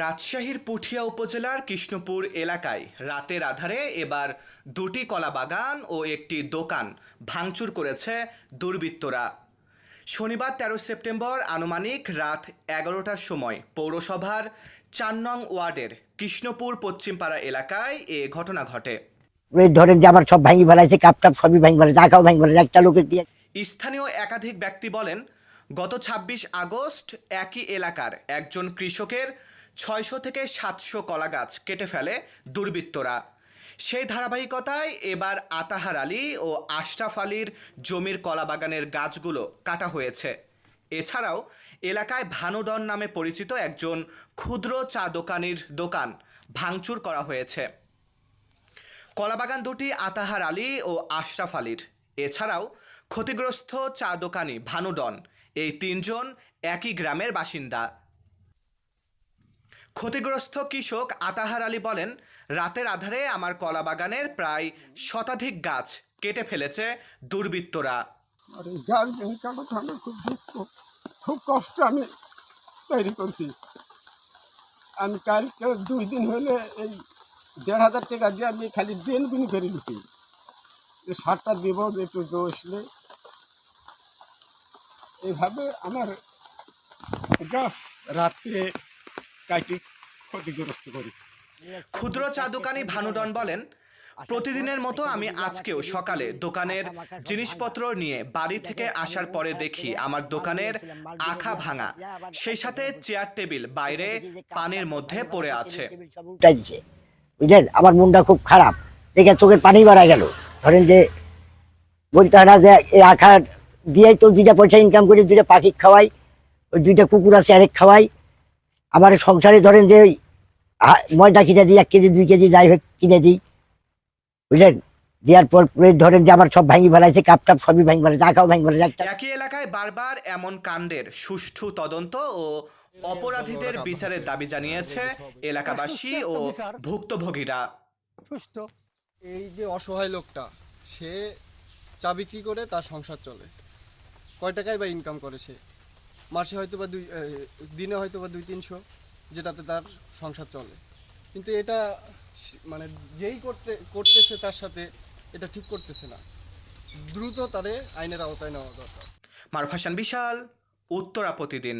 রাজশাহীর পুঠিয়া উপজেলার কৃষ্ণপুর এলাকায় রাতের আধারে এবার দুটি কলা বাগান ও একটি দোকান ভাঙচুর করেছে দুর্বৃত্তরা। শনিবার তেরো সেপ্টেম্বর আনুমানিক রাত এগারোটার সময় পৌরসভার চার নং ওয়ার্ডের কৃষ্ণপুর পশ্চিমপাড়া এলাকায় এ ঘটনা ঘটে। ধরেন যে আমার সব ভাঙি ফেলাইছে কাপ টাপ সবই ভাঙি ফেলাইছে আঁকাও ভাঙি ফেলাইছে একটা লোকের দিয়ে। স্থানীয় একাধিক ব্যক্তি বলেন গত ২৬ আগস্ট একই এলাকার একজন কৃষকের ছয়শো থেকে সাতশো কলা গাছ কেটে ফেলে দুর্বৃত্তরা। সেই ধারাবাহিকতায় এবার আতাহার আলী ও আশরাফ আলীর জমির কলা বাগানের গাছগুলো কাটা হয়েছে। এছাড়াও এলাকায় ভানুডন নামে পরিচিত একজন ক্ষুদ্র চা দোকানির দোকান ভাঙচুর করা হয়েছে। কলাবাগান দুটি আতাহার আলী ও আশরাফ আলীর। এছাড়াও ক্ষতিগ্রস্ত চা দোকানি ভানুডন এই তিনজন একই গ্রামের বাসিন্দা। ক্ষতিগ্রস্ত কৃষক আতাহার আলী বলেন, রাতের আধারে আমার কলা বাগানের প্রায় শতাধিক গাছ কেটে ফেলেছে দুর্বৃত্তরা। গাছ খুব খুব কষ্ট আমি তৈরি করছি। আমি কালকে দুই দিন হলে এই দেড় হাজার টাকা দিয়ে আমি খালি দিন বিন করে নিছি। যে সারটা দেব, একটু জোসলে এইভাবে আমার গাছ রাত্রে কাটি ক্ষতিগ্রস্ত করেছে। ক্ষুদ্র চা দোকানি ভানুডন বলেন প্রতিদিনের মতো আমি আজকেও সকালে দোকানের জিনিসপত্র নিয়ে বাড়ি থেকে আসার পরে দেখি আমার দোকানের আখা ভাঙা। সেই সাথে চেয়ার টেবিল বাইরে পানির মধ্যে পড়ে আছে। বুঝলেন? আমার মনটা খুব খারাপ। দেখে চোখের পানি বাড়া গেল। ধরেন যে বলতে হয় না যে এই আখার দিয়ে তো দুইটা পয়সা ইনকাম করি দুইটা পাখি খাওয়াই ওই দুইটা কুকুর আছে আরেক খাওয়াই। আমার সংসারে ধরেন যে ময়দা কিনে দিই এক কেজি দুই কেজি যাই হোক কিনে দিই। বুঝলেন? দেওয়ার পর ধরেন যে আমার সব ভাঙি ফেলাইছে কাপ টাপ সবই ভাঙি ফেলাইছে আঁকাও ভাঙি ফেলাইছে একটা একই এলাকায় বারবার এমন কাণ্ডের সুষ্ঠু তদন্ত ও অপরাধীদের বিচারের দাবি জানিয়েছে এলাকাবাসী ও ভুক্তভোগীরা। সুস্থ এই যে অসহায় লোকটা সে চা বিক্রি করে? তার সংসার চলে। কয় টাকায় বা ইনকাম করে সে? মাসে হয়তো বা দুই দিনে হয়তো বা দুই তিনশো, যেটাতে তার সংসার চলে। কিন্তু এটা মানে যেই করতে, করতেছে তার সাথে এটা ঠিক করতেছে না। দ্রুত তাদের আইনের আওতায় নেওয়া দরকার। মারুফ হাসান, বিশাল উত্তরা প্রতিদিন।